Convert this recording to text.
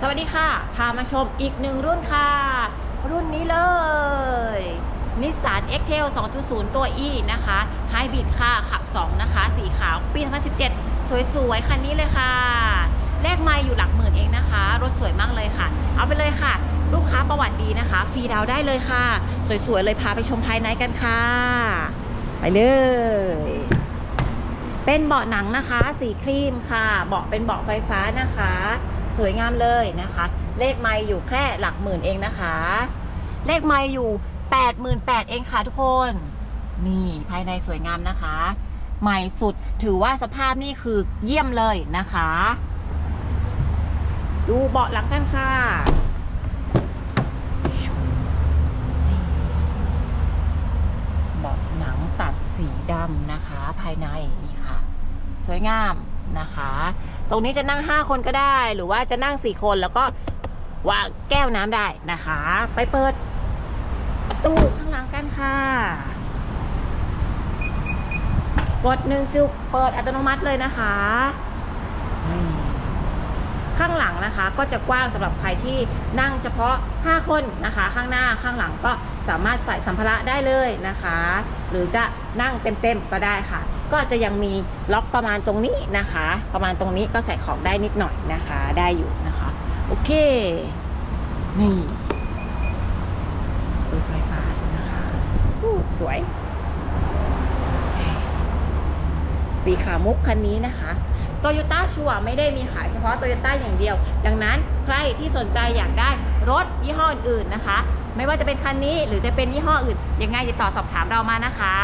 สวัสดีค่ะ พามาชมอีกหนึ่งรุ่นค่ะ รุ่นนี้เลยนิสสัน X-Trail 2.0 ตัว E นะคะไฮบริดค่ะ ขับ 2 นะคะ สีขาวปี 2017 สวยๆ คันนี้เลยค่ะเลขไม่อยู่หลักหมื่นเองนะคะ รถสวยมากเลยค่ะ เอาไปเลยค่ะ ลูกค้าประวัติดีนะคะ ฟรีดาวน์ได้เลยค่ะ สวยๆ เลยพาไปชมภายในกันค่ะ ไปเลย เป็นเบาะหนังนะคะ สีครีมค่ะ เบาะเป็นเบาะไฟฟ้านะคะ สวยงามเลยนะคะ เลขไม่อยู่แค่หลักหมื่นเองนะคะ เลขไม่อยู่88,000เองค่ะทุกคน นี่ภายในสวยงามนะคะ ใหม่สุดถือว่าสภาพนี่คือเยี่ยมเลยนะคะ ดูเบาะหลังกันค่ะ เบาะหนังตัด สีดำนะคะ ภายในนี่ค่ะ สวยงามนะคะ ตรงนี้จะนั่ง 5 คนก็ได้ หรือว่าจะนั่ง 4 คนแล้วก็วางแก้วน้ำได้นะคะ ไปเปิดประตูข้างหลังกันค่ะ กดหนึ่งจุกเปิดอัตโนมัติเลยนะคะ นะคะ ก็จะกว้างสำหรับใครที่นั่งเฉพาะ 5 คนนะคะ ข้างหน้าข้างหลังก็สามารถใส่สัมภาระได้เลยนะคะ หรือจะนั่งเต็มๆก็ได้ค่ะ ก็จะยังมีล็อกประมาณตรงนี้นะคะ ประมาณตรงนี้ก็ใส่ของได้นิดหน่อยนะคะ ได้อยู่นะคะ โอเค นี่รถไฟฟ้านะคะสวย สีขาวมุกคันนี้นะคะโตโยต้าชัวไม่ได้มีขายเฉพาะโตโยต้าอย่างเดียว ดังนั้นใครที่สนใจอยากได้รถยี่ห้ออื่นนะคะ ไม่ว่าจะเป็นคันนี้หรือจะเป็นยี่ห้ออื่นยังไงติดต่อสอบถามเรามานะคะ